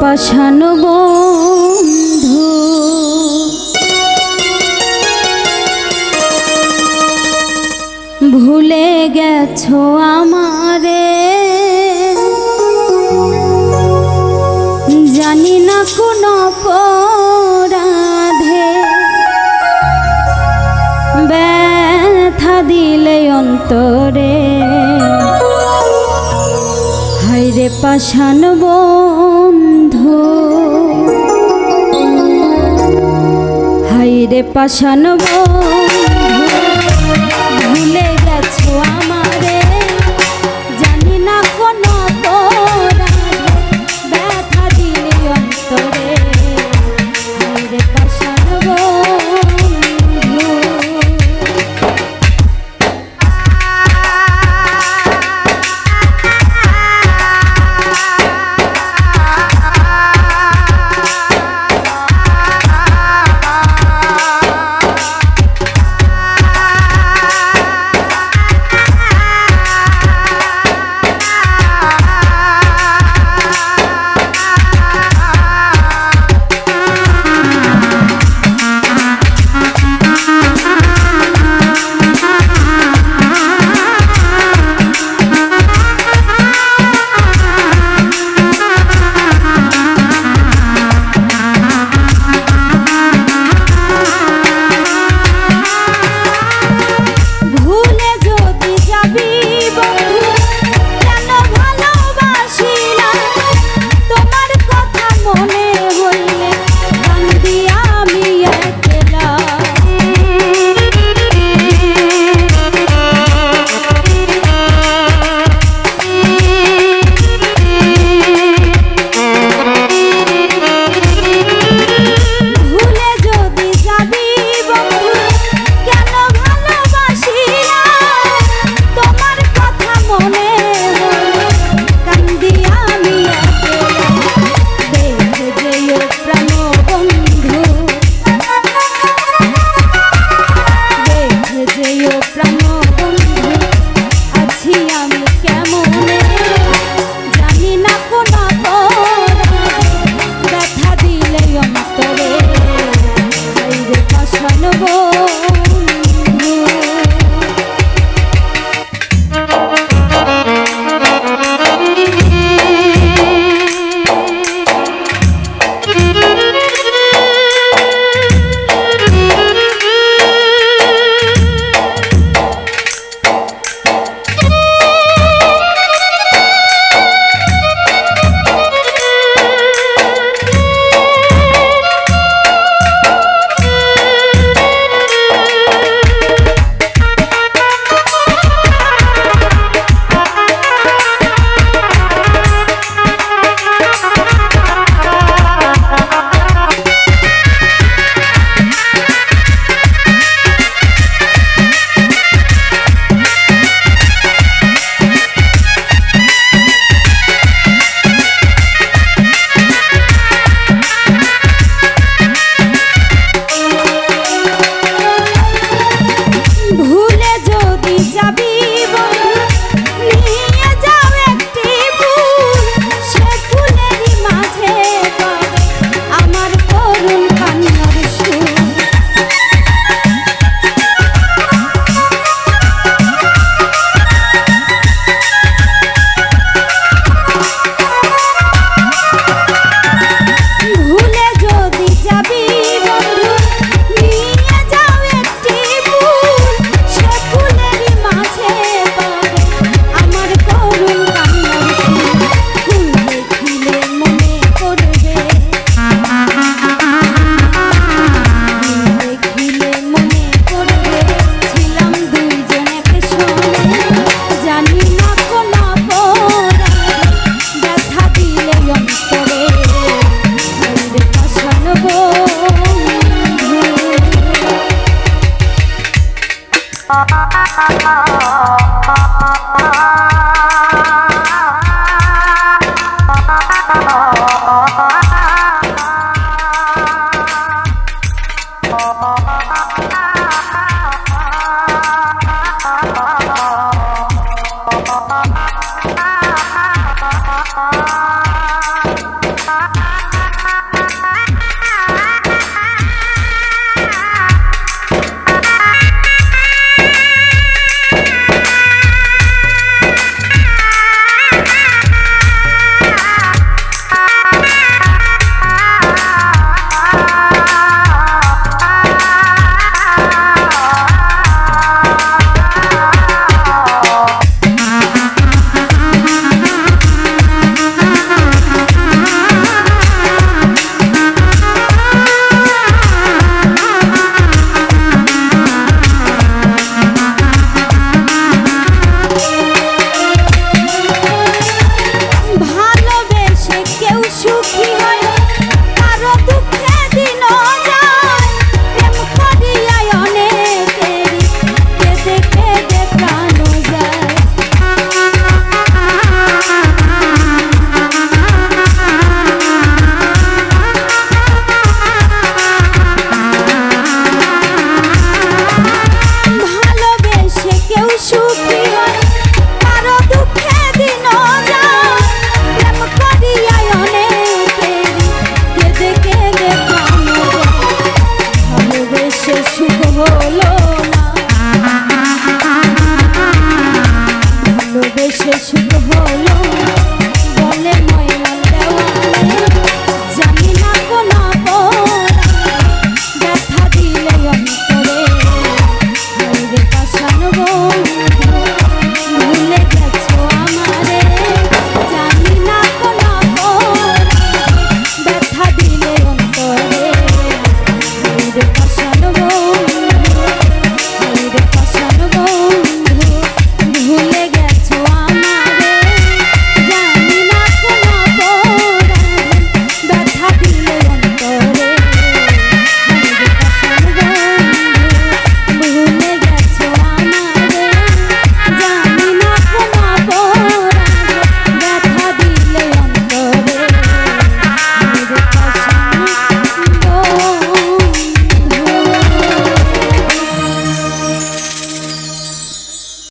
পাশান বন্ধু। ভুলে গেছো আমারে। জানি না কোনো পরাধে ব্যথা দিলে অন্তরে। হাইরে পাশান বন্ধু। হাইরে পাশানব Thank you.